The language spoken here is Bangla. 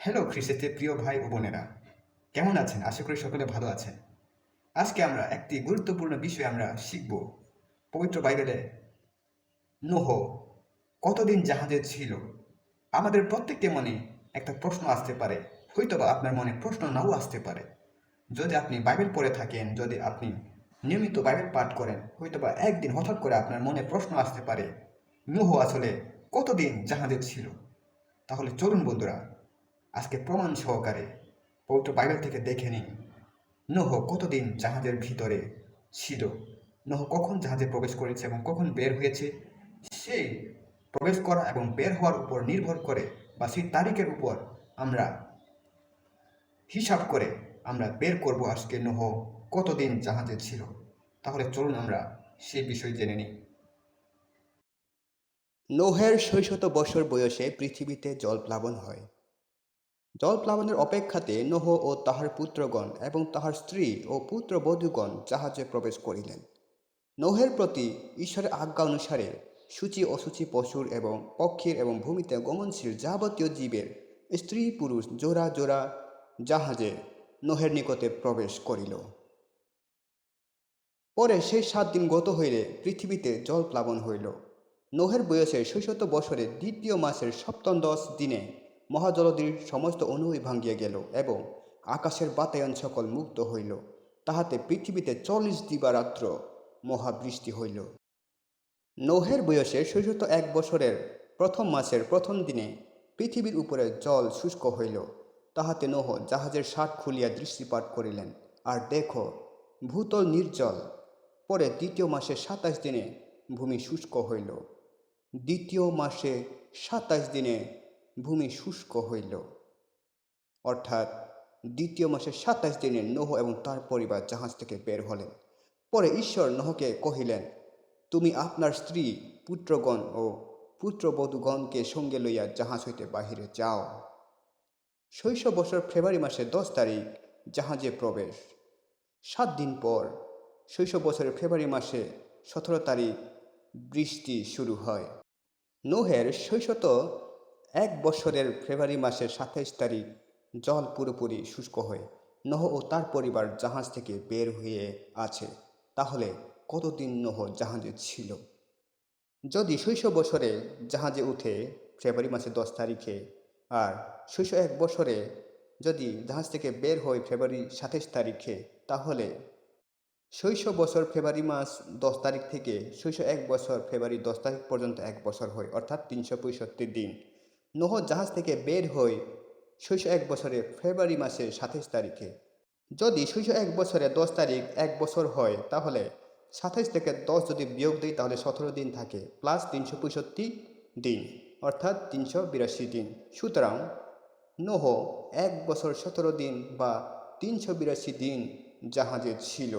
হ্যালো খ্রিস্টেতে প্রিয় ভাই ও বোনেরা। কেমন আছেন? আশা করি সকলে ভালো আছেন। আজকে আমরা একটি গুরুত্বপূর্ণ বিষয় আমরা শিখব। পবিত্র বাইবেলে, নোহ কতদিন জাহাজে ছিল? আমাদের প্রত্যেককে মনে একটা প্রশ্ন আসতে পারে। হয়তো বা আপনার মনে প্রশ্ন নাও আসতে পারে। যদি আপনি বাইবেল পড়ে থাকেন, যদি আপনি নিয়মিত বাইবেল পাঠ করেন হয়তো বা একদিন হঠাৎ করে আপনার মনে প্রশ্ন আসতে পারে, নোহ আসলে কতদিন জাহাজে ছিল? তাহলে চলুন বন্ধুরা আজকে প্রমাণ সহকারে পবিত্র বাইবেল থেকে দেখে নিন। নোহ কতদিন জাহাজের ভিতরে ছিল? নোহ কখন জাহাজে প্রবেশ করেছে এবং কখন বের হয়েছে? সেই প্রবেশ করা এবং বের হওয়ার উপর নির্ভর করে বা সেই তারিখের উপর আমরা হিসাব করে আমরা বের করব আজকে নোহ কতদিন জাহাজে ছিল। তাহলে চলুন আমরা সেই বিষয় জেনে নিই। নোহের শৈশত বছর বয়সে পৃথিবীতে জলপ্লাবন হয়। জলপ্লাবনের অপেক্ষাতে নোহ ও তাহার পুত্রগণ এবং তাহার স্ত্রী ও পুত্রবধূগণ জাহাজে প্রবেশ করিলেন। নোহের প্রতি ঈশ্বরের আজ্ঞা অনুসারে সূচি অসুচি পশুর এবং পক্ষীর এবং ভূমিতে গমনশীল যাবতীয় জীবের স্ত্রী পুরুষ জোড়া জোড়া জাহাজে নোহের নিকটে প্রবেশ করিল। পরে সেই সাত দিন গত হইলে পৃথিবীতে জল প্লাবন হইল। নোহের বয়সে শৈশত বছরে দ্বিতীয় মাসের সপ্তম দশ দিনে মহাজলদির সমস্ত অনুই ভাঙ্গিয়া গেল এবং আকাশের বাতায়ন সকল মুক্ত হইল। তাহাতে পৃথিবীতে চল্লিশ দিবারাত্র মহাবৃষ্টি হইল। নোহের বয়সে শৈশত এক বছরের প্রথম মাসের প্রথম দিনে পৃথিবীর উপরে জল শুষ্ক হইল। তাহাতে নোহ জাহাজের ষাট খুলিয়া দৃষ্টিপাত করিলেন। আর দেখো, ভূতল নির্জল। পরে দ্বিতীয় মাসে সাতাশ দিনে ভূমি শুষ্ক হইল। দ্বিতীয় মাসে সাতাশ দিনে ভূমি শুষ্ক হইল। অর্থাৎ দ্বিতীয় মাসের সাতাশ দিনে নোহ এবং তার পরিবার জাহাজ থেকে বের হলেন। পরে ঈশ্বর নোহকে কহিলেন, তুমি আপনার স্ত্রী, পুত্রগণ ও পুত্রবধূগণকে সঙ্গে লইয়া জাহাজ হইতে বাহিরে যাও। শৈশব বছর ফেব্রুয়ারি মাসের দশ তারিখ জাহাজে প্রবেশ। সাত দিন পর, শৈশব বছরের ফেব্রুয়ারি মাসে সতেরো তারিখ বৃষ্টি শুরু হয়। নোহের শৈশত এক বছরের ফেব্রুয়ারি মাসের সাতাইশ তারিখ জল পুরোপুরি শুষ্ক হয় নহ ও তার পরিবার জাহাজ থেকে বের হয়ে আছে। তাহলে কতদিন নহ জাহাজে ছিল? যদি শৈশব বছরে জাহাজে উঠে ফেব্রুয়ারি মাসের দশ তারিখে আর শৈশব এক বছরে যদি জাহাজ থেকে বের হয় ফেব্রুয়ারি সাতাইশ তারিখে, তাহলে শৈশব বছর ফেব্রুয়ারি মাস দশ তারিখ থেকে শৈশব এক বছর ফেব্রুয়ারি দশ তারিখ পর্যন্ত এক বছর হয়, অর্থাৎ তিনশো পঁয়ষট্টি দিন। নোহ জাহাজ থেকে বের হই শৈশব এক বছরে ফেব্রুয়ারি মাসে সাতাইশ তারিখে। যদি শৈশব এক বছরে দশ তারিখ এক বছর হয়, তাহলে সাতাইশ থেকে দশ যদি বিয়োগ দিই, তাহলে সতেরো দিন থাকে প্লাস তিনশো পঁয়ষট্টি দিন, অর্থাৎ তিনশো বিরাশি দিন। সুতরাং নোহ এক বছর সতেরো দিন বা তিনশো বিরাশি দিন জাহাজে ছিল।